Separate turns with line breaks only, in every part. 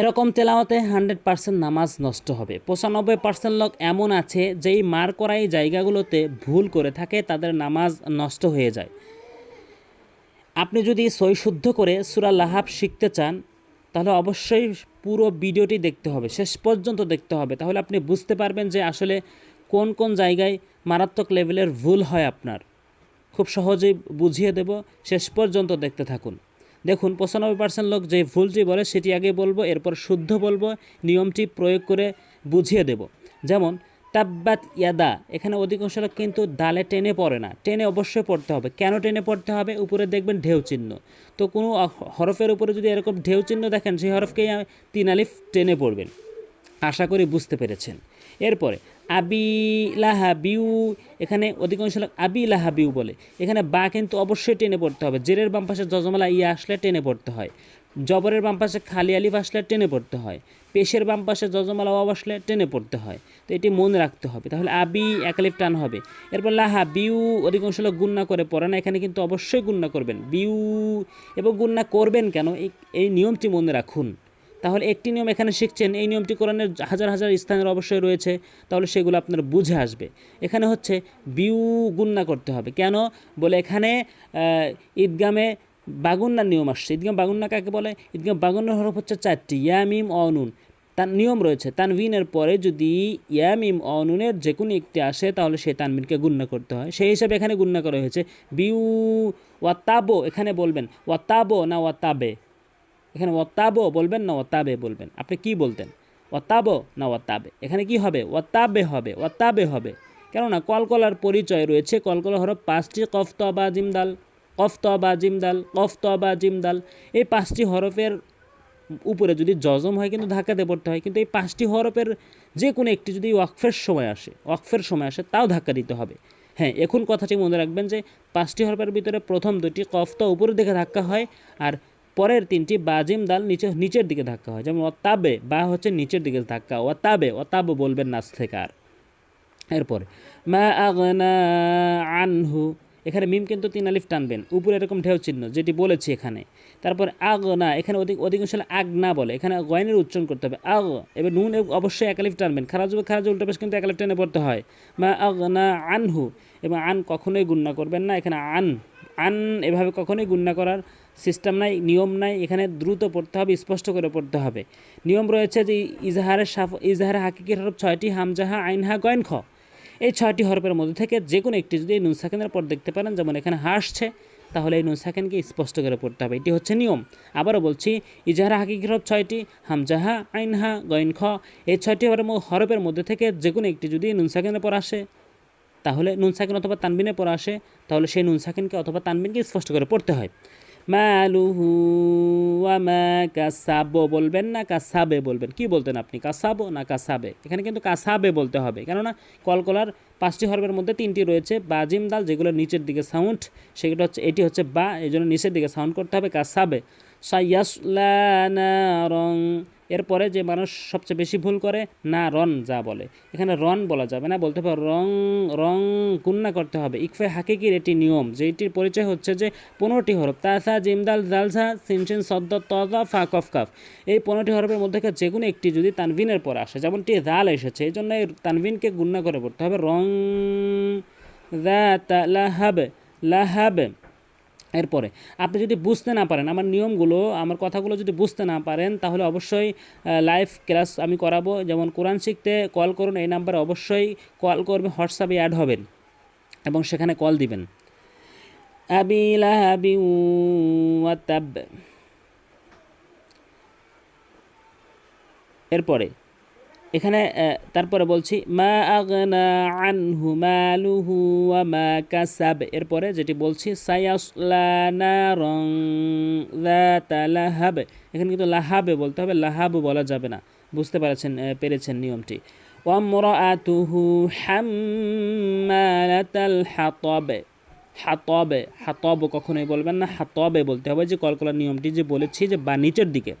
এরকম তেলাওয়াতে hundred percent নামাজ নষ্ট হবে। পঁচানব্বই পার্সেন্ট লোক এমন আছে, যেই মার করা এই জায়গাগুলোতে ভুল করে থাকে, তাদের নামাজ নষ্ট হয়ে যায়। আপনি যদি সই শুদ্ধ করে সুরা লাহাব শিখতে চান, তাহলে অবশ্যই পুরো ভিডিওটি দেখতে হবে, শেষ পর্যন্ত দেখতে হবে। তাহলে আপনি বুঝতে পারবেন যে আসলে কোন কোন জায়গায় মারাত্মক লেভেলের ভুল হয় আপনার। খুব সহজেই বুঝিয়ে দেব, শেষ পর্যন্ত দেখতে থাকুন। দেখুন, পঁচানব্বই পার্সেন্ট লোক যে ভুলটি বলে সেটি আগে বলব, এরপর শুদ্ধ বলব, নিয়মটি প্রয়োগ করে বুঝিয়ে দেব। যেমন, তাব্বাত ইয়াদা, এখানে অধিকাংশ লোক কিন্তু দালে টেনে পড়ে না। টেনে অবশ্যই পড়তে হবে। কেন টেনে পড়তে হবে? উপরে দেখবেন ঢেউ চিহ্ন। তো কোনো হরফের উপরে যদি এরকম ঢেউ চিহ্ন দেখেন, সেই হরফকেই তিন আলিফ টেনে পড়বেন। আশা করি বুঝতে পেরেছেন। এরপরে, আবি লাহাবিউ, এখানে অধিকাংশ লোক আবি লাহাবিউ বলে। এখানে বা কিন্তু অবশ্যই টেনে পড়তে হবে। জেরের বাম পাশে জজমালা ইয়ে আসলে টেনে পড়তে হয়। জবরের বাম পাশে খালি আলিফ আসলে টেনে পড়তে হয়। পেশের বাম পাশে যজমালা ওয়াব আসলে টেনে পড়তে হয়। তো এটি মনে রাখতে হবে। তাহলে আবি একালিফ টান হবে। এরপর লাহা বিউ অধিকাংশ লোক গুন্না করে পড়ে না। এখানে কিন্তু অবশ্যই গুন্না করবেন। বিউ এবং গুন্না করবেন কেন? এই নিয়মটি মনে রাখুন। তাহলে একটি নিয়ম এখানে শিখছেন, এই নিয়মটি কোরআনের হাজার হাজার স্থানের অবশ্যই রয়েছে, তাহলে সেগুলো আপনার বুঝে আসবে। এখানে হচ্ছে বিউ গুন্না করতে হবে। কেন? বলে এখানে ঈদগামে বাগুন্নার নিয়ম আসছে। ঈদগাম বাগুন্না কাকে বলে? ঈদগাম বাগুন্নার হরফ হচ্ছে চারটি ইয়ামিম অনুন তার নিয়ম রয়েছে, তানভিনের পরে যদি ইয়ামিম অনুনের যে কোনো একটি আসে, তাহলে সেই তানভিনকে গুন্না করতে হয়। সেই হিসাবে এখানে গুন্না করা হয়েছে বিউ ওয়াতাবো এখানে বলবেন ওয়াতাবো না ওয়াতাবে এখানে ওয়াতাবো বলবেন না ওয়াতাবে বলবেন। আপনি কি বলতেন? ওয়াতাবো না ওয়াতাবে এখানে কি হবে? ওয়াতাবে হবে ওয়াতাবে হবে। কেননা কলকলার পরিচয় রয়েছে, কলকলা হরফ পাঁচটি কফত বা জিমদাল কফত বা জিমদাল কফত বা জিমদাল এই পাঁচটি হরফের উপরে যদি জজম হয় কিন্তু ধাক্কাতে পড়তে হয়, কিন্তু এই পাঁচটি হরফের যে কোনো একটি যদি ওয়াকফের সময় আসে, ওয়াকফের সময় আসে তাও ধাক্কা দিতে হবে। হ্যাঁ এখন কথাটি মনে রাখবেন যে পাঁচটি হরফের ভিতরে প্রথম দুটি কফতা উপরের দিকে ধাক্কা হয় আর পরের তিনটি বাজিম দাল নিচে, নিচের দিকে ধাক্কা হয়। যেমন অতাবে বা হচ্ছে নিচের দিকে ধাক্কা। অতাবে অতাব বলবেন আর। এরপরে, মা আগনা আনহু। এখানে মিম কিন্তু তিন আলিফ টানবেন। উপরে এরকম ঢেউ চিহ্ন, যেটি বলেছি এখানে। তারপর, আগনা, এখানে অধিক, অধিকাংশ আগনা বলে। এখানে গয়নের উচ্চারণ করতে হবে। আগ, এবার নুন অবশ্যই এক আলিফ টানবেন। খারাজ হবে খারাজ উল্টা পেশ কিন্তু এক আলিফ টেনে পড়তে হয়। মা আগনা আনহু। এবং আন কখনোই গুণনা করবেন না। এখানে আন আন এভাবে কখনোই গুণনা করার সিস্টেম নাই, নিয়ম নাই, এখানে দ্রুত পড়তে হবে, স্পষ্ট করে পড়তে হবে। নিয়ম রয়েছে যে ইজাহারের সাফ ইজাহারের হাকিকির হরফ ছয়টি, হামজাহা, আইনহা গয়ন খ এই ছয়টি হরফের মধ্যে থেকে যে কোনো একটি যদি এই নুন সাকেনের পর দেখতে পারেন, যেমন এখানে হাসছে, তাহলে এই নুন সাকেনকে স্পষ্ট করে পড়তে হবে। এটি হচ্ছে নিয়ম। আবারও বলছি, ইজাহারা হাকিকির হরফ ছয়টি, হামজাহা, আইনহা গয়ন খ এই ছয়টি হরফের মধ্যে থেকে যে কোনো একটি যদি নুন সাকেনের পর আসে, তাহলে নুন সাকিন অথবা তানবিনের পর আসে, তাহলে সেই নুন সাকিনকে অথবা তানবিনকে স্পষ্ট করে পড়তে হয়। মালুহু আমা কাসাবো, বলবেন না কাসাবে বলবেন। কি বলতেন আপনি? কাসাবো না কাসাবে? এখানে কিন্তু কাসাবে বলতে হবে। কেননা কলকলার পাঁচটি হরফের মধ্যে তিনটি রয়েছে। বাজিম দাল যেগুলো নিচের দিকে সাউন্ড সেগুলো হচ্ছে, এটি হচ্ছে বা এই জন্য নিচের দিকে সাউন্ড করতে হবে কাসাবে। সাইয়াসলানারং এরপরে যে মানুষ সবচেয়ে বেশি ভুল করে, না, রন যা বলে। এখানে রন বলা যাবে না, বলতে হবে রং রং গুন্না করতে হবে। ইকফে হাকিকির এটি নিয়ম যেটির পরিচয় হচ্ছে যে পনেরোটি হরফ, তাসা, জিমদাল জালসা সিনসিন, সদ্দ, তদা, ফা, কফ, কাফ। এই পনেরোটি হরফের মধ্যে যে কোনো একটি যদি তানভিনের পর আসে, যেমনটি জাল এসেছে, এই জন্য এই তানভিনকে গুন্না করে পড়তে হবে রং। দা লাহাবে লাহাবে। এরপরে, আপনি যদি বুঝতে না পারেন, আমার নিয়মগুলো, আমার কথাগুলো যদি বুঝতে না পারেন, তাহলে অবশ্যই লাইভ ক্লাস আমি করাবো। যেমন কোরআন শিখতে কল করুন, এই নাম্বারে অবশ্যই কল করবে হোয়াটসঅ্যাপে অ্যাড হবেন এবং সেখানে কল দিবেন। এরপরে এখানে তারপরে বলছি, মা আগনা আনহু মালুহু ওয়া মা কাসাব। এরপরে যেটি বলছি, সায়াসলা নারং যাতা লাহাব। এখানে কিন্তু লাহাবে বলতে হবে, লাহাব বলা যাবে না। বুঝতে পারছেন পেরেছেন নিয়মটি। ওয়ামরাআতুহু হাম্মালাতাল হাতাবে। হাতবে, হাতব কখনোই বলবেন না, হাতবে বলতে হবে যে কলকলার নিয়মটি যে বলেছি যে বা নিচের দিকে।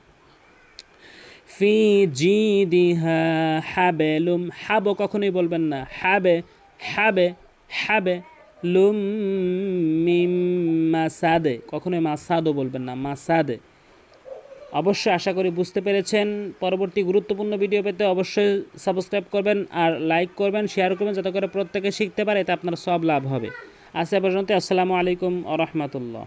ফি জিদিহা হাবেলুম, হাব কখনোই বলবেন না। হাবে হাবে হাবে লুম মিম মাসাদে। কখনোই মাসাদও বলবেন না, মাসাদে। অবশ্যই আশা করি বুঝতে পেরেছেন। পরবর্তী গুরুত্বপূর্ণ ভিডিও পেতে অবশ্যই সাবস্ক্রাইব করবেন আর লাইক করবেন, শেয়ার করবেন, যাতে করে প্রত্যেকে শিখতে পারে, এতে আপনার সব লাভ হবে। আজ পর্যন্ত আসসালামু আলাইকুম আ রহমতুল্লাহ।